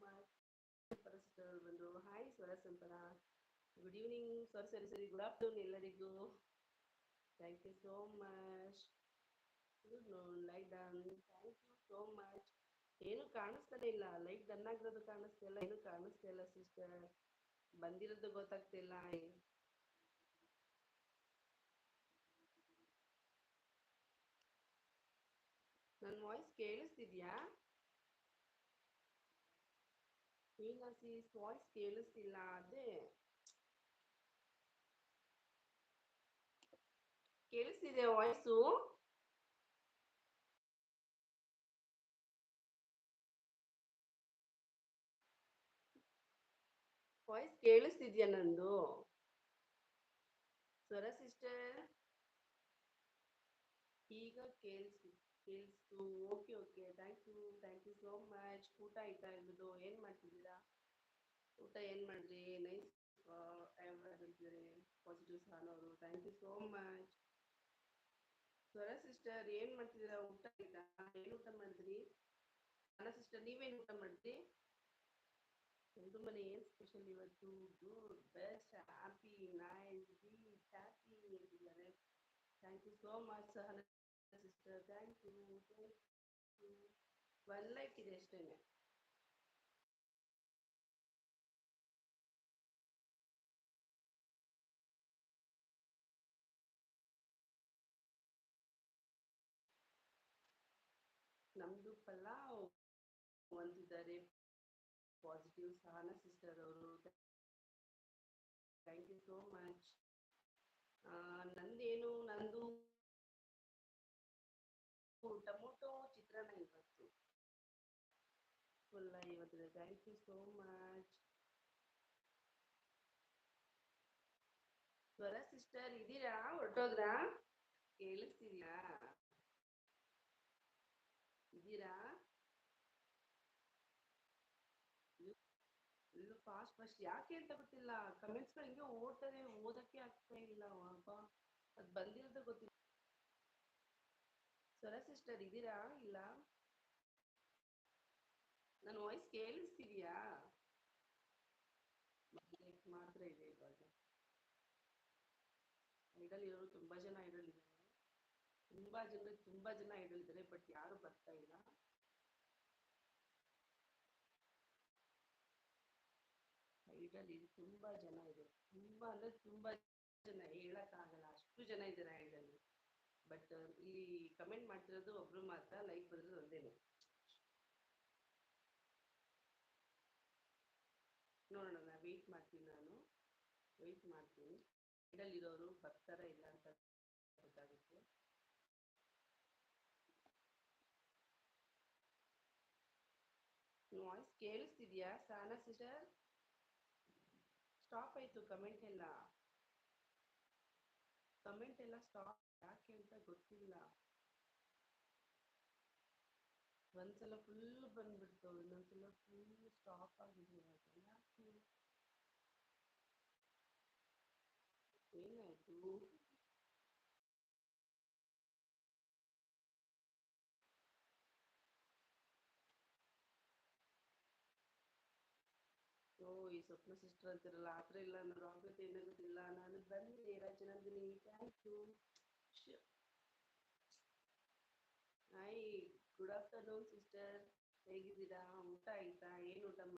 Hi ಸ್ವರ good evening sir ಸರಿ ಸರಿ ಗುಡ್ ಆಫ್ಟರ್ನೂನ್ ಎಲ್ಲರಿಗೂ. Thank you so much good noon like done thank you so much ಏನು ಕಾಣಿಸ್ತಾನೆ ಇಲ್ಲ. ಲೈಕ್ ಡನ್ ಆಗಿರೋದು ಕಾಣಿಸ್ತಿಲ್ಲ ಏನು ಕಾಣಿಸ್ತಿಲ್ಲ ಸಿಸ್ಟರ್ ಬಂದಿರೋದು ಗೊತ್ತಾಗ್ತಿಲ್ಲ ನನ್ನ ವಾಯ್ಸ್ ಕೇಳಿಸ್ತಿದ್ಯಾ? ಮೀನಾಸಿ ವಾಯ್ಸ್ ಕೇಳಿಸ್ತಿಲ್ಲ ಅದೇ ಕೇಳಿಸ್ತಿದೆ ವಾಯ್ಸು ವಾಯ್ಸ್ ಕೇಳಿಸ್ತಿದ್ಯಾ ನಂದು ಸ್ವರ ಸಿಸ್ಟರ್ ಈಗ ಕೇಳಿಸ್ತು ಕೇಳಿಸ್ತು okay okay thank you thank you so much ಊಟ ಆಯ್ತಾ ಇರೋದು ಏನ್ ಮಾಡ್ತಿದ್ದೀರಾ ಊಟ ಏನು ಮಾಡಿದ್ರಿ ನೈಸ್ ಹೇಳ್ತಿದ್ದಾರೆ positive ಸಹನವರು thank you so much Swara sister ಏನು ಮಾಡ್ತಿದ್ದೀರಾ ಊಟ ಆಯ್ತಾ ಏನು ಊಟ ಮಾಡಿದ್ರಿ ನನ್ನ ಸಿಸ್ಟರ್ ನೀವೇನು ಊಟ ಮಾಡಿದ್ರಿ ಒಂದು ಮನೆ ಏನು ಸ್ಪೆಷಲ್ ಇವತ್ತು good best happy nice be happy ಹೇಳ್ತಿದ್ದಾರೆ thank you so much Sahana sister thank you thank you one like ಇದೆ ಅಷ್ಟೇ ನಮ್ದು ಪಲಾವ್ ಒಂದಿದ್ದಾರೆ ಪಾಸಿಟಿವ್ ಸಹನ ಸಿಸ್ಟರ್ ಅವರು. ಥ್ಯಾಂಕ್ ಯು ಸೋ ಮಚ್ ನಂದೇನು, ನಂದು ಟೊಮೊಟೊ ಚಿತ್ರಾನ್ನ ಇವತ್ತು. Full ಇವತ್ತಿದೆ thank you so much Swara sister ಇದ್ದೀರಾ? ಹೊರಟೋದ್ರಾ? ಕೇಳಿಸ್ತಿದ್ಯಾ ಇದ್ದೀರಾ ಇಲ್ಲ ಫಾಸ್ಟ್ ಫಾಸ್ಟ್ ಯಾಕೆ ಅಂತ ಗೊತ್ತಿಲ್ಲ. ಕಮೆಂಟ್ಸ್ಗಳು ಹಿಂಗೆ ಓಡ್ತಾರೆ ಓದಕ್ಕೆ ಆಗ್ತಾ ಇಲ್ಲ. ಅಪ್ಪ ಅದು ಬಂದಿರೋದು ಗೊತ್ತಿಲ್ಲ. ಸ್ವರ ಸಿಸ್ಟರ್ ಇದ್ದೀರಾ? ಇಲ್ಲ? ನನ್ನ ವಾಯ್ಸ್ ಕೇಳಿಸ್ತಿದ್ಯಾ? ಮಾತ್ರ ಇದೆ ಇವಾಗ. ಐಡಲ್ ಇರೋರು ತುಂಬಾ ಜನ ಐಡಲ್ ಇದ್ದಾರೆ. ತುಂಬಾ ಜನ ತುಂಬಾ ಜನ ಐಡಲ್ ಇದ್ದಾರೆ ಬಟ್ ಯಾರು ಬರ್ತಾ ಇಲ್ಲ. ಇದು ತುಂಬಾ ಜನ ಇದೆ. ತುಂಬಾ ಅಂದ್ರೆ ತುಂಬಾ ಜನ ಹೇಳಕ್ಕಾಗಲ್ಲ ಅಷ್ಟು ಜನ ಇದ್ದಾರೆ ಐಡಲ್ ಬಟ್ ಇಲ್ಲಿ ಕಮೆಂಟ್ ಮಾಡ್ತಿರೋದು ಒಬ್ರು ಮಾತ್ರ ಲೈಕ್ ಬರೋದು ಒಂದೇನೆ ನೋಡೋಣ ವೆಯ್ಟ್ ಮಾಡ್ತೀನಿ ನಾನು. ವೆಯ್ಟ್ ಮಾಡ್ತೀನಿ. ಐಡಲ್ ಇರೋರು ಬರ್ತಾರ ಇಲ್ಲ ಅಂತ ಗೊತ್ತಾಗುತ್ತೆ. ವಾಯ್ಸ್ ಕೇಳಿಸ್ತಿದ್ಯಾ, ಸಾನಾ ಸಿಸ್ಟರ್ ಸ್ಟಾಪ್ ಆಯ್ತು ಕಮೆಂಟ್ ಎಲ್ಲ. ಕಮೆಂಟ್ ಎಲ್ಲ ಸ್ಟಾಪ್ ಯಾಕೆ ಅಂತ ಗೊತ್ತಿಲ್ಲ. ಒಂದ್ಸಲ ಫುಲ್ ಬಂದ್ಬಿಡ್ತು, ಇನ್ನೊಂದ್ಸಲ ಫುಲ್ ಸ್ಟಾಪ್ ಆಗಿದೆ ಯಾಕೆ? ಏನಾಯ್ತು? ಸ್ವಪ್ನ ಸಿಸ್ಟರ್ ಅಂತಿರಲ್ಲ ಆ ಥರ ಇಲ್ಲ ನಾನು ಆಗುತ್ತೆ ಏನಾಗೋದಿಲ್ಲ ನಾನು ಬಂದೆ Rajanandini thank you hi good afternoon sister ಹೇಗಿದ್ದೀರಾ ಊಟ ಆಯ್ತಾ ಏನು ಊಟ